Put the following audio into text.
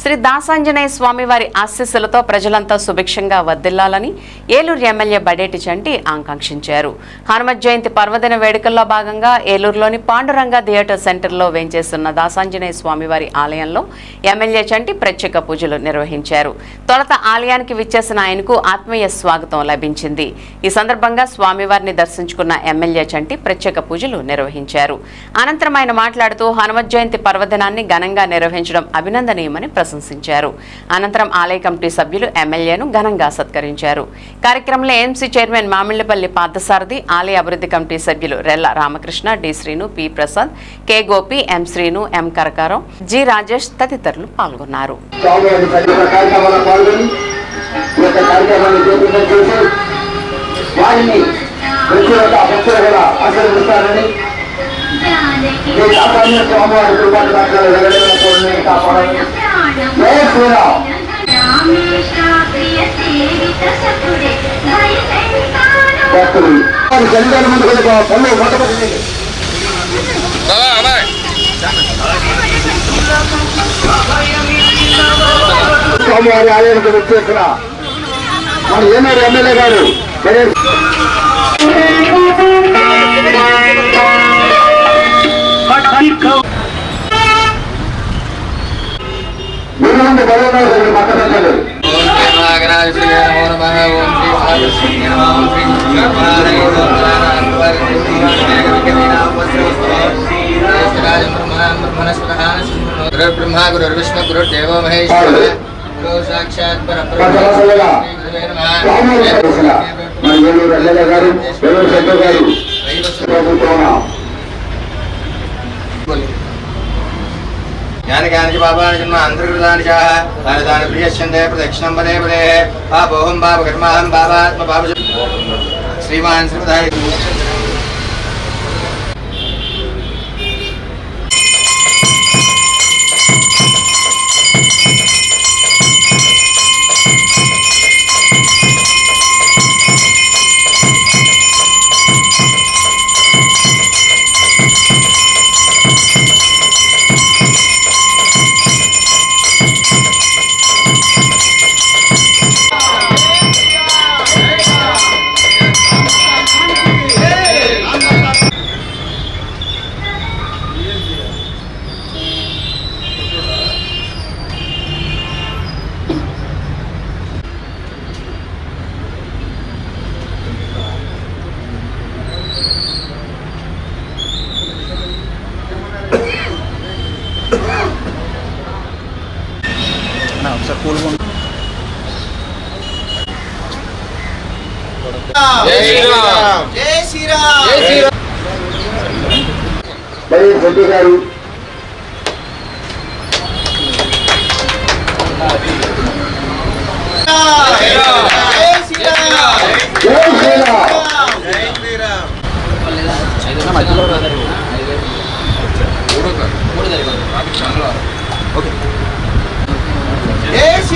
శ్రీ దాసాంజనేయ స్వామి వారి ఆశీస్సులతో ప్రజలంతా సుభిక్షంగా వర్దిల్లాలని ఏలూరు ఎమ్మెల్యే బడేటి చంటి ఆకాంక్షించారు. హనుమత్ జయంతి పర్వదిన వేడుకల్లో భాగంగా ఏలూరులోని పాండురంగ థియేటర్ సెంటర్లో వేంచేస్తున్న దాసాంజనేయ స్వామివారి ఆలయంలో ఎమ్మెల్యే చంటి ప్రత్యేక పూజలు నిర్వహించారు. తొలత ఆలయానికి విచ్చేసిన ఆయనకు ఆత్మీయ స్వాగతం లభించింది. ఈ సందర్భంగా స్వామివారిని దర్శించుకున్న ఎమ్మెల్యే చంటి ప్రత్యేక పూజలు నిర్వహించారు. అనంతరం ఆయన మాట్లాడుతూ హనుమత్ జయంతి పర్వదినాన్ని ఘనంగా నిర్వహించడం అభినందనీయమని ప్రశంసించారు. అనంతరం ఆలయ కమిటీ సభ్యులు ఎమ్మెల్యేను ఘనంగా సత్కరించారు. కార్యక్రమంలో ఏఎంసీ చైర్మన్ మామిళ్ళపల్లి పార్థసారథి ఆలయ అభివృద్ధి కమిటీ సభ్యులు Rella Ramakrishna D Srinu P Prasad K Gopi M Srinu M కరకారం G Rajesh తదితరులు పాల్గొన్నారు. ఈ యొక్క కార్యక్రమాన్ని చేసి వారిని ప్రతి ఒక్క భక్తులు కూడా ఆశీర్వదిస్తారని స్వామివారి కాపాడాలని జయ శ్రీరామ్ భక్తులు ముందు కూడా పనులు మొట్టమొదటి స్వామివారి ఆలయానికి వచ్చేసిన మన ఏనాడు ఎమ్మెల్యే గారు విష్ణు గురు దేవో మహేశ్వర గురు సాక్షాత్ ఎమ్మెల్యే గారు గారు జ్ఞానజ్ఞానికి బాబాని జన్మ అంతర్గతాని దాని దాని ప్రియశ్చందే ప్రదక్షిణం పదే పదే పాపోహం పాప కర్మాహం పాపాత్మ పాప శ్రీమాన్ శ్రీమదాయ జై శ్రీరామ్. జై శ్రీరామ్. జై శ్రీరామ్. మరి గారు